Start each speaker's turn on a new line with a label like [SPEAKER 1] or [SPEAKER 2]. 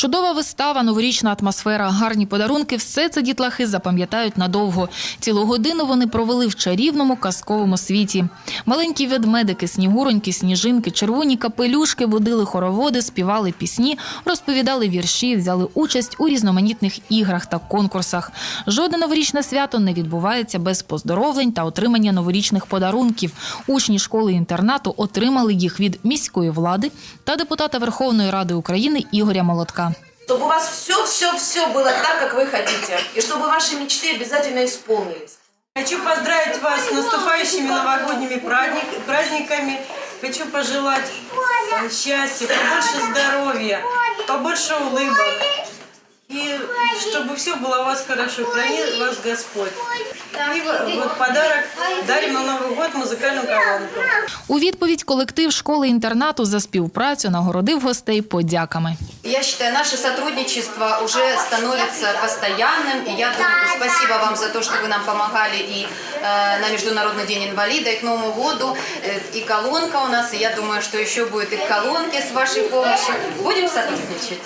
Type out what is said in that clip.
[SPEAKER 1] Чудова вистава, новорічна атмосфера, гарні подарунки все це дітлахи запам'ятають надовго. Цілу годину вони провели в чарівному казковому світі. Маленькі ведмедики, снігуроньки, сніжинки, червоні капелюшки водили хороводи, співали пісні, розповідали вірші, взяли участь у різноманітних іграх та конкурсах. Жодне новорічне свято не відбувається без поздоровлень та отримання новорічних подарунків. Учні школи-інтернату отримали їх від міської влади та депутата Верховної Ради України Ігоря Молотка
[SPEAKER 2] Чтобы у вас все-все-все было так, как вы хотите. И чтобы ваши мечты обязательно исполнились.
[SPEAKER 3] Хочу поздравить вас с наступающими новогодними праздник- праздниками. Хочу пожелать э, счастья, побольше здоровья, побольше улыбок. И чтобы все было у вас хорошо, храни вас Господь. И вот подарок дарим на Новый год музыкальную колонку.
[SPEAKER 1] У відповідь колектив школи-інтернату за співпрацю нагородив гостей подяками.
[SPEAKER 4] Я считаю, наше сотрудничество уже становится постоянным. И я думаю, спасибо вам за то, что вы нам помогали и э, на Международный день инвалида, и к Новому году, э, и колонка у нас. И я думаю, что еще будет и колонки с вашей помощью. Будем сотрудничать.